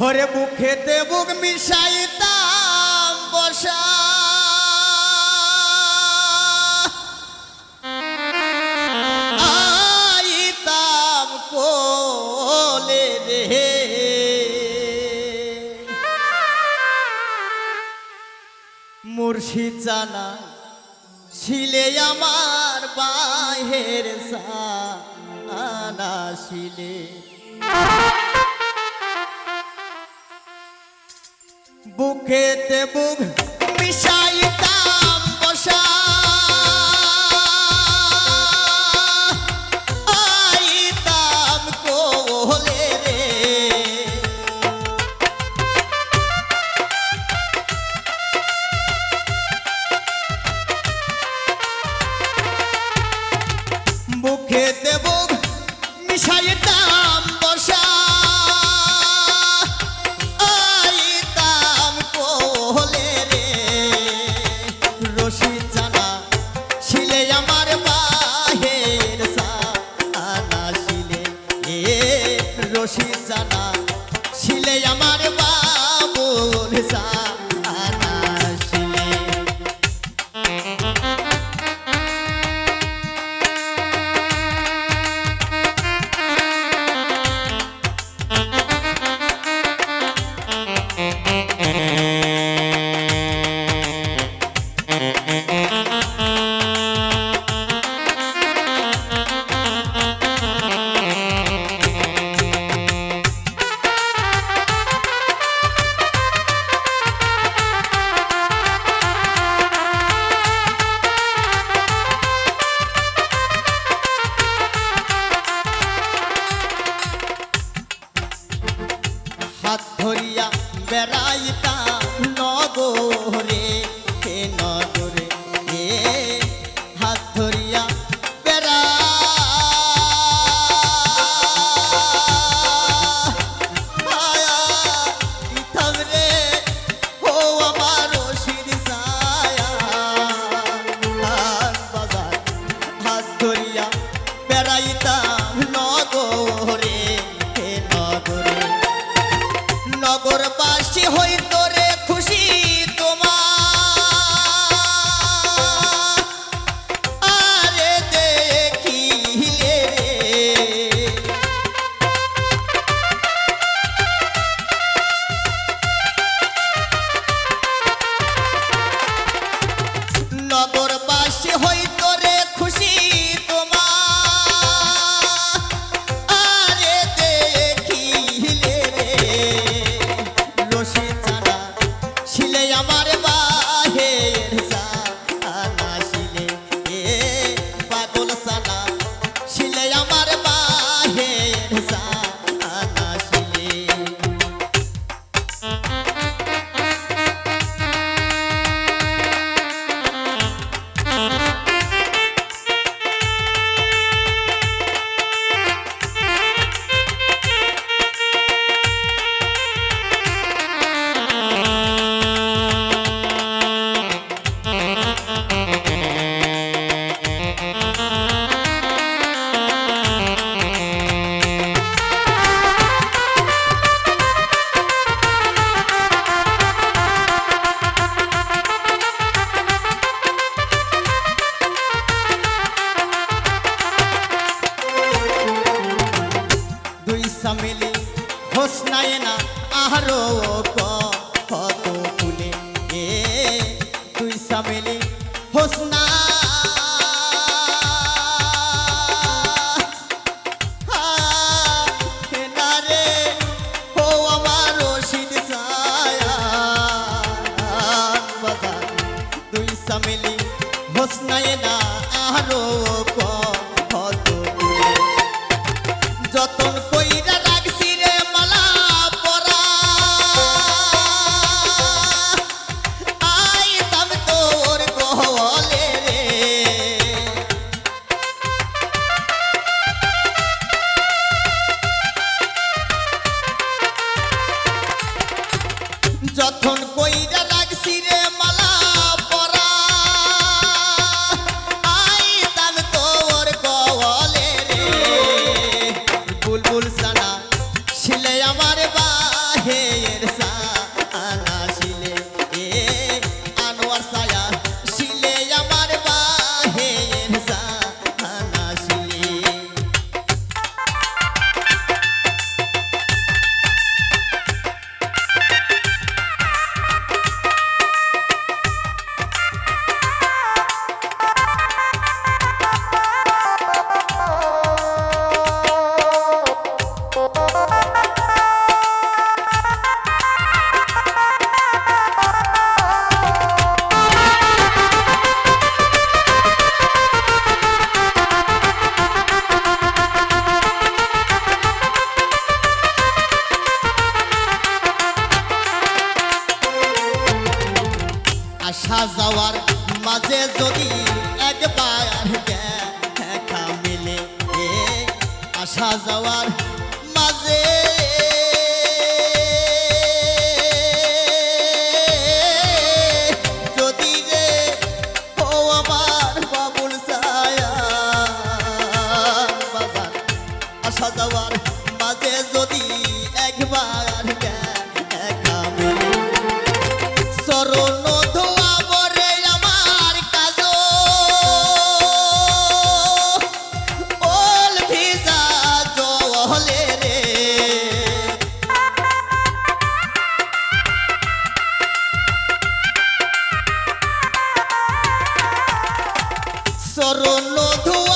হরে মুখে দেবুক মিশাই তাম বসা। আইতাম কোলে রে। মুর্শিদ জানা ছিলে আমার বাহের সানা ছিলে। মুখেতে মুখ মিশা আমার হাসি হই তোরে খুশি তোমার হোসনায় না yeah. আসা যাওয়ার মাঝে যদি একবার দেখা মেলে আসা যাওয়ার মাঝে চরণ ধোয়া